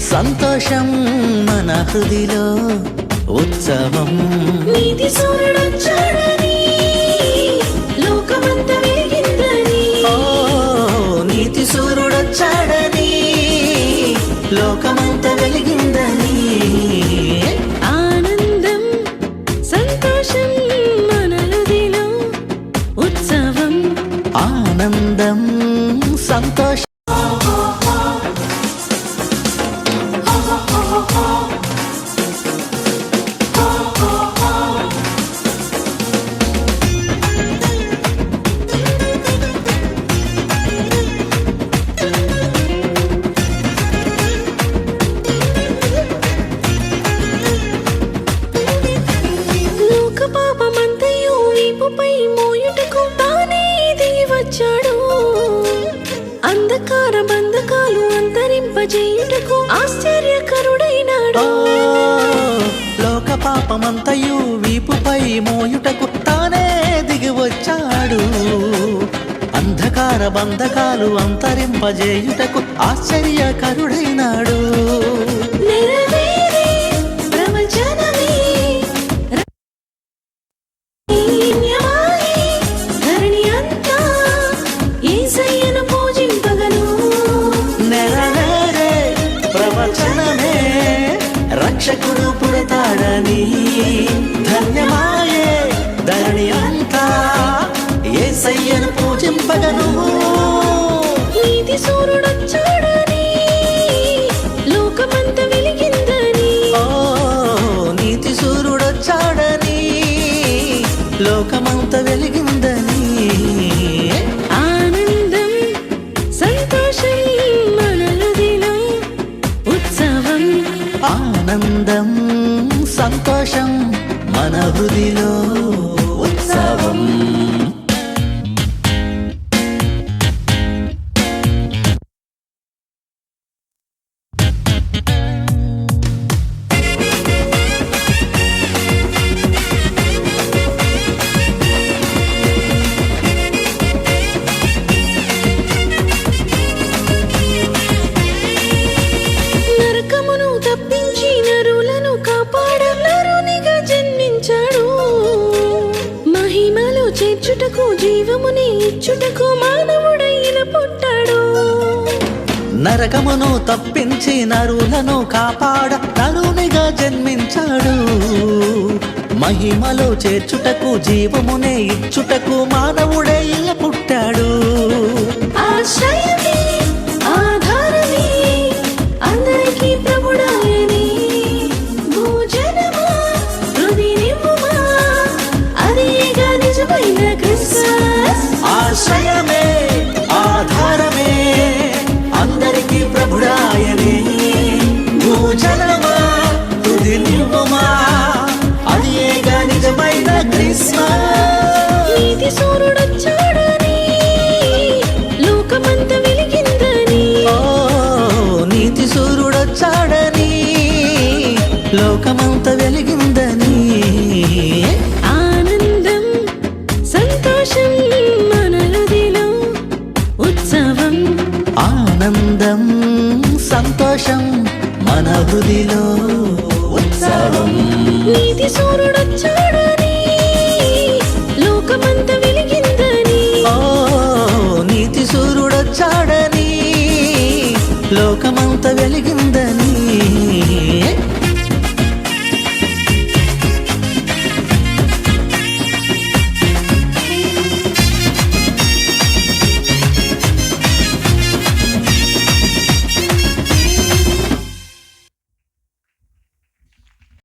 సంతోషం మన హృదిలో ఉత్సవం. నీతి సూర్యుడొచ్చాడని లోకమంత వెలిగిందని. ఆనందం సంతోషం మన హృదిలో ఉత్సవం. ఆనందం సంతోషం వీపుపై మోయుటకు తానే దిగి వచ్చాడు అంధకార బంధకాలు అంతరింపజేయుటకు ఆశ్చర్యకరుడైనాడు. లోక పాపమంతయు వీపుపై మోయుటకు తానే దిగి వచ్చాడు అంధకార బంధకాలు అంతరింపజేయుటకు ఆశ్చర్యకరుడైనాడు. ధరణి ధన్యమాయే ధరణి అంతా ఏసయ్యను పూజింపగను నీతి సూర్యుడొచ్చాడని సంతోషం మన హృదిలో ఉత్సవం నరకమును చేర్చుటకు జీవముని ఇచ్చుటకు మానవుడైన పుట్టాడు. నరకమును తప్పించి నరులను కాపాడ నరునిగా జన్మించాడు. మహిమలో చేర్చుటకు జీవమునే ఇచ్చుటకు మానవుడే ఇలా పుట్టాడు. క్రిస్మస్ నీతి సూర్యుడొచ్చాడని లోకమంతా వెలిగిందని. ఓ నీతి సూర్యుడొచ్చాడని లోకమంత వెలిగిందని. ఆనందం సంతోషం మన హృదిలో ఉత్సవం. ఆనందం సంతోషం మన హృదిలో ఉత్సవం. నీతి సూర్యుడొచ్చాడని లోకమా